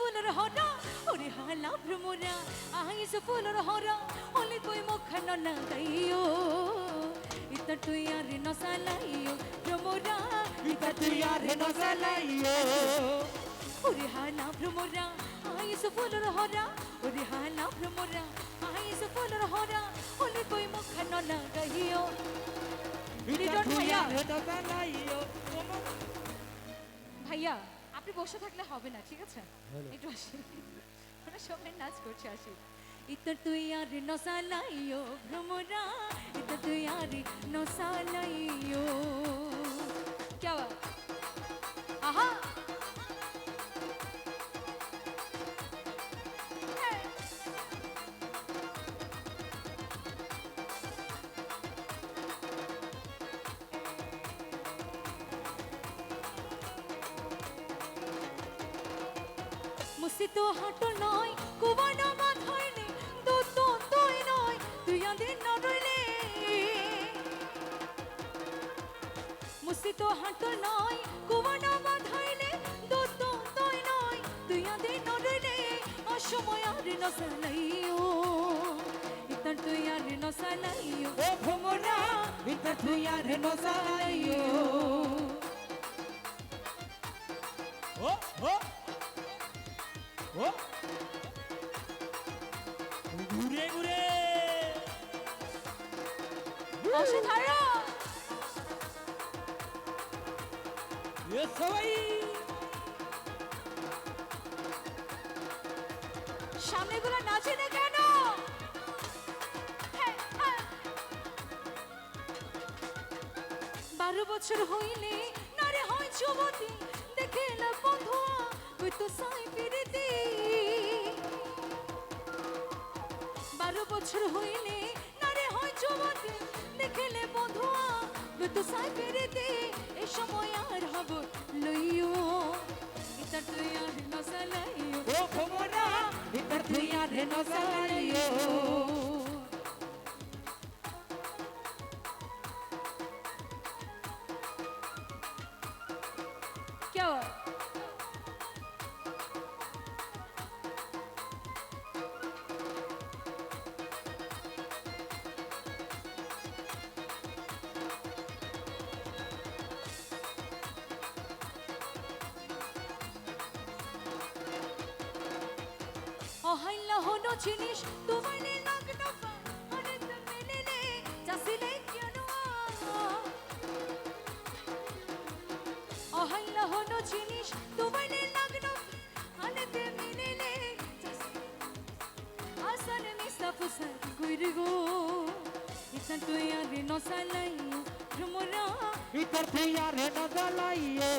Floor হরা ওরে হালা ভ্রমরা আইস ফুলর হরা হলে কই মুখন না গাইও ইত তুই আর নসালাইও ভ্রমরা ইত তুই আর নসালাইও ওরে হালা ভ্রমরা আইস ফুলর হরা ওরে হালা ভ্রমরা আইস ফুলর হরা হলে কই মুখন না গাইও ভাইয়া আপনি বসে থাকলে হবে না ঠিক আছে? একটু আসি আমরা সবাই নাচ করছি আসি ইতর তুই আর নসালাইও ভ্রমরা ইতর তুই আর নসালাইও মুসি তো হাঁটো নয় কুবানো মাথায় নে তো তো তুই নয় তুই আদের নড়লে মুসি তো হাঁটো নয় কুবানো মাথায় নে তো তো তুই নয় তুই আদের নড়লে অসময় আর নসালাইও ইতার তুই আর নসালাইও ও ভ্রমরা ইতা তুই আর নসালাইও ও ও। ও? ঘুরে ঘুরে। সবাই। সামনেগুলো নাচে না কেন? হ্যাঁ, হ্যাঁ। বারো বছর হইলে নারে হয় যুবতী। দেখে না বন্ধুয়া ওই তো সাই ফিরিতি বারো বছর হইলে নারে হয় যুবতী দেখেলে বন্ধুয়া ওই তো সাই ফিরিতি এ সময় আর হব লইও ইতা তুই আর নসালাইও ও ভ্রমরা ইতা তুই আর নসালাইও क्या তখনও ছিলিস তোমায় নির্নগ্ন মেনে যাসিলে কেন? অহাইল হন ছিলিস তোমায় নির্নগ্ন আনতে মেনে আসান মিসা ফুসান কইরি গো ইতার তুই আর নসালাইও ভ্রমরা। ইতার তুই আর নসালাইও